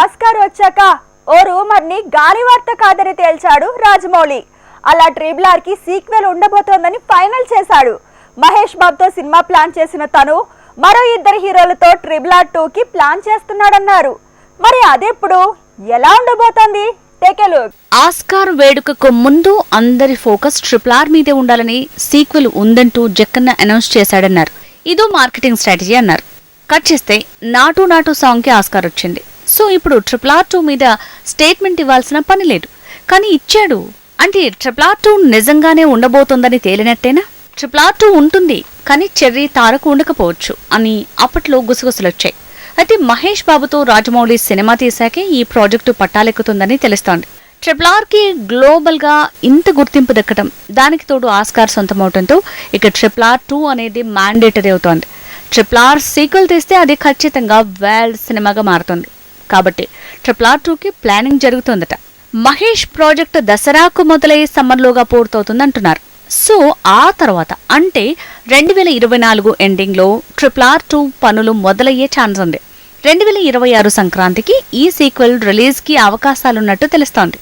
Oscar వచ్చాక ఓ రూమర్ని గాలి వార్త కాదని తేల్చాడు రాజమౌళి. అలా ట్రిబుల్కి సీక్వెల్ ఉండబోతోందని ఫైనల్ చేశాడు. మహేష్ బాబుతో సినిమా ప్లాన్ చేసిన తను మరో ఇద్దరు హీరోలతో ట్రిబుల్ ఆర్ టూ కి ప్లాన్ చేస్తున్నాడన్నారు. మరి అదెప్పుడు? ఎలా ఉండబోతోంది? ఆస్కార్ వేడుకకు ముందు అందరి ఫోకస్ ట్రిపుల్ ఆర్ మీదే ఉండాలని సీక్వెల్ ఉందంటూ జక్కన్న అనౌన్స్ చేశాడన్నారు. ఇదో మార్కెటింగ్ స్ట్రాటజీ అన్నారు. కట్ చేస్తే నాటు నాటు సాంగ్కి ఆస్కార్ వచ్చింది. సో ఇప్పుడు ట్రిపుల్ ఆర్ టూ మీద స్టేట్మెంట్ ఇవ్వాల్సిన పని లేదు. కానీ ఇచ్చాడు. అంటే ట్రిపుల్ ఆర్ టూ నిజంగానే ఉండబోతోందని తేలినట్టేనా? ట్రిపుల్ ఆర్ టూ ఉంటుంది కానీ చెర్రీ తారకు ఉండకపోవచ్చు అని అప్పట్లో గుసగుసలొచ్చాయి. అయితే మహేష్ బాబుతో రాజమౌళి సినిమా తీశాకే ఈ ప్రాజెక్టు పట్టాలెక్కుతుందని తెలుస్తోంది. ట్రిపుల్ ఆర్కి గ్లోబల్గా ఇంత గుర్తింపు దక్కడం దానికి తోడు ఆస్కార్ సొంతమవటంతో ఇక ట్రిపుల్ ఆర్ టూ అనేది మ్యాండేటరీ అవుతోంది. ట్రిపుల్ ఆర్ సీక్వెల్ తీస్తే అది ఖచ్చితంగా వరల్డ్ సినిమాగా మారుతుంది. కాబట్టి ట్రిపుల్ ఆర్ టూకి ప్లానింగ్ జరుగుతుందట. మహేష్ ప్రాజెక్ట్ దసరాకు మొదలై సమ్మర్లోగా పూర్తవుతుంది అంటున్నారు సో ఆ తర్వాత అంటే రెండు వేల ఇరవై నాలుగు ఎండింగ్లో ట్రిపుల్ ఆర్ టూ పనులు మొదలయ్యే ఛాన్స్ ఉంది. రెండు వేల ఇరవై ఆరు సంక్రాంతికి ఈ సీక్వెల్ రిలీజ్కి అవకాశాలున్నట్టు తెలుస్తోంది.